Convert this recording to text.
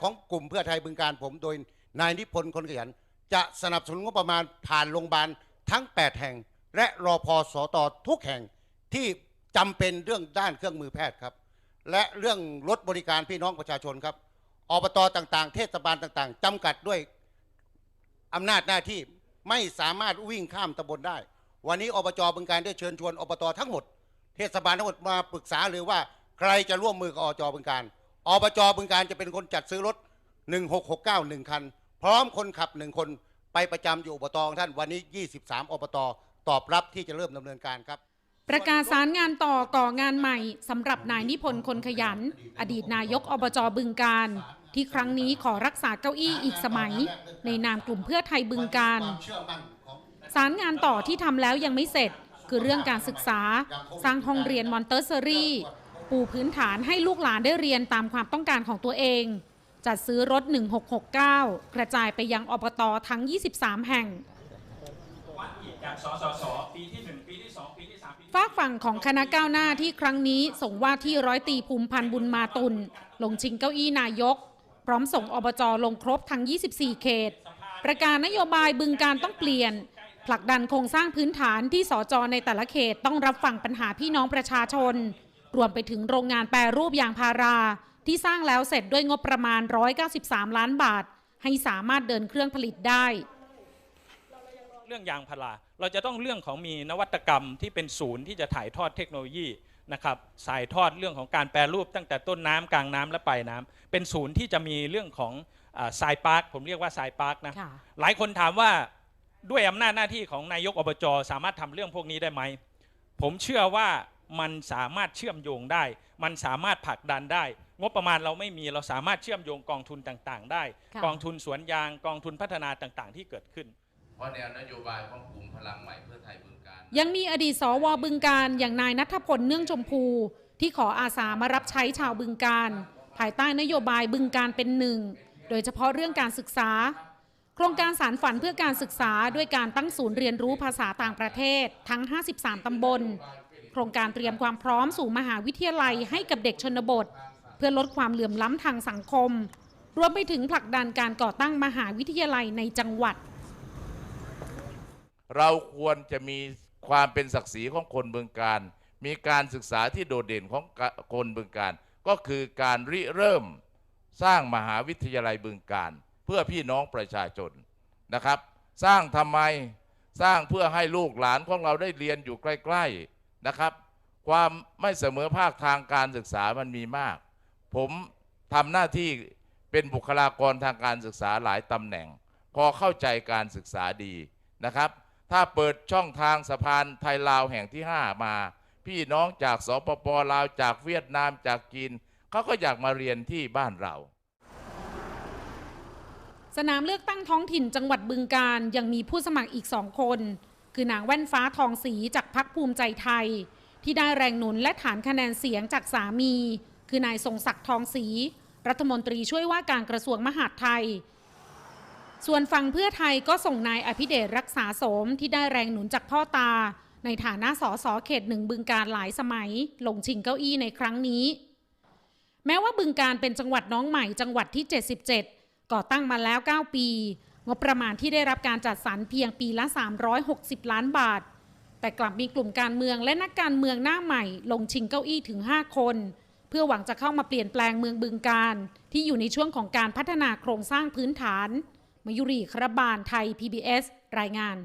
ของกลุ่มเพื่อไทยบึงการผมโดยนายนิพนธ์คนขยัน จะสนับสนุนงบประมาณผ่านโรงพยาบาลทั้ง 8 แห่ง และรอพอสอตอทุกแห่งที่จำเป็นเรื่องด้านเครื่องมือแพทย์ครับ และเรื่องรถบริการพี่น้องประชาชนครับอบตต่างๆ เทศบาลต่างๆจำกัดด้วยอำนาจหน้าที่ไม่สามารถวิ่งข้ามตำบลได้ วันนี้อบจบึงการได้เชิญชวนอบตทั้งหมด เทศบาลทั้งหมดมาปรึกษาเลยว่าใครจะร่วมมือกับอบจบึงการ อบจบึงการจะเป็นคนจัดซื้อรถ 1669 1คัน พร้อมคนขับ1คนไปประจำอยู่อบตของท่านวันนี้ 23 อบต ตอบรับที่จะเริ่มดำเนินการครับประกาศสารงานต่อก่องานใหม่สำหรับนายนิพนธ์คนขยัน อดีตนายกอบจบึงการ ที่ครั้งนี้ขอรักษาเก้าอี้อีกสมัย ในนามกลุ่มเพื่อไทยบึงการสารงานต่อที่ทำแล้วยังไม่เสร็จ คือเรื่องการศึกษา สร้างห้องเรียนมอนเตอร์เซอรี่ ปูพื้นฐานให้ลูกหลานได้เรียนตามความต้องการของตัวเอง จัดซื้อรถ 1669 กระจายไปยังอบตทั้ง 23 แห่งวัดอีกจากสสสปีที่1ปีที่2ปีที่3ปีที่ฝากฝั่งของคณะก้าวหน้าที่ครั้งนี้ส่งว่าที่ร้อยตรีภูมิพันธ์บุญมาตุลลงชิงเก้าอี้นายก พร้อมส่งอบจลงครบทั้ง 24 เขต ประกาศนโยบายบึงการต้องเปลี่ยน ผลักดันโครงสร้างพื้นฐานที่สจในแต่ละเขตต้องรับฟังปัญหาพี่น้องประชาชน รวมไปถึงโรงงานแปรรูปยางพารา ที่สร้างแล้วเสร็จด้วยงบประมาณ 193 ล้านบาท ให้สามารถเดินเครื่องผลิตได้ เรื่องยางพารา เราจะต้องเรื่องของมีนวัตกรรมที่เป็นศูนย์ที่จะถ่ายทอดเทคโนโลยีนะครับสายทอดเรื่องของการแปรรูปตั้งแต่ต้นน้ำกลางน้ำและปลายน้ำเป็นศูนย์ที่จะมีเรื่องของทรายพาร์คผมเรียกว่าทรายพาร์คนะค่ะหลายคนถามว่าด้วยอำนาจหน้าที่ของนายกอบจสามารถทำเรื่องพวกนี้ได้ไหม ผมเชื่อว่า มันสามารถเชื่อมโยงได้ มันสามารถผลักดันได้ งบประมาณเราไม่มีเราสามารถเชื่อมโยงกองทุนต่างๆ ได้ค่ะกองทุนสวนยางกองทุนพัฒนาต่างๆ ที่เกิดขึ้น เพราะแนวนโยบายของกลุ่มพลังใหม่เพื่อไทยบึงการ ยังมีอดีตสวบึงการอย่างนายนัทพลเนื่องชมพู ที่ขออาสามารับใช้ชาวบึงการ ภายใต้นโยบายบึงการเป็นหนึ่งโดยเฉพาะเรื่องการศึกษา โครงการสารฝันเพื่อการศึกษาด้วยการตั้งศูนย์เรียนรู้ภาษาต่างประเทศทั้ง 53 ตำบล โครงการเตรียมความพร้อมสู่มหาวิทยาลัยให้กับเด็กชนบท เพื่อลดความเหลื่อมล้ำทางสังคม รวมไปถึงผลักดันการก่อตั้งมหาวิทยาลัยในจังหวัด เราควรจะมีความเป็นศักดิ์ศรีของคนบึงการ มีการศึกษาที่โดดเด่นของคนบึงการ ก็คือการริเริ่มสร้างมหาวิทยาลัยบึงการ เพื่อพี่น้องประชาชนนะครับ สร้างทำไมสร้างเพื่อให้ลูกหลานของเราได้เรียนอยู่ใกล้ ๆ นะครับ ความไม่เสมอภาคทางการศึกษามันมีมาก ผมทำหน้าที่เป็นบุคลากรทางการศึกษาหลายตำแหน่ง พอเข้าใจการศึกษาดีนะครับ ถ้าเปิดช่องทางสะพานไทยลาวแห่งที่ 5 มา พี่น้องจากสปปลาวจากเวียดนามจากจีนเขาก็อยากมาเรียนที่บ้านเราสนามเลือกตั้งท้องถิ่นจังหวัดบึงการยังมีผู้สมัครอีกสองคน คือนางแว่นฟ้าทองศรีจากพักภูมิใจไทย ที่ได้แรงหนุนและฐานคะแนนเสียงจากสามี คือนายทรงศักดิ์ทองศรีรัฐมนตรีช่วยว่าการกระทรวงมหาดไทย ส่วนฝั่งเพื่อไทยก็ส่งนายอภิเดชรักษาสมที่ได้แรงหนุนจากพ่อตา ในฐานะสสเขตหนึ่งบึงการหลายสมัย ลงชิงเก้าอี้ในครั้งนี้ แม้ว่าบึงการเป็นจังหวัดน้องใหม่จังหวัดที่ 77 ก่อตั้งมาแล้ว 9 ปี งบประมาณที่ได้รับการจัดสรรเพียงปีละ 360 ล้านบาท แต่กลับมีกลุ่มการเมืองและนักการเมืองหน้าใหม่ ลงชิงเก้าอี้ถึง 5 คน เพื่อหวังจะเข้ามาเปลี่ยนแปลงเมืองบึงการ ที่อยู่ในช่วงของการพัฒนาโครงสร้างพื้นฐาน มยุรีครบาลไทย PBS รายงาน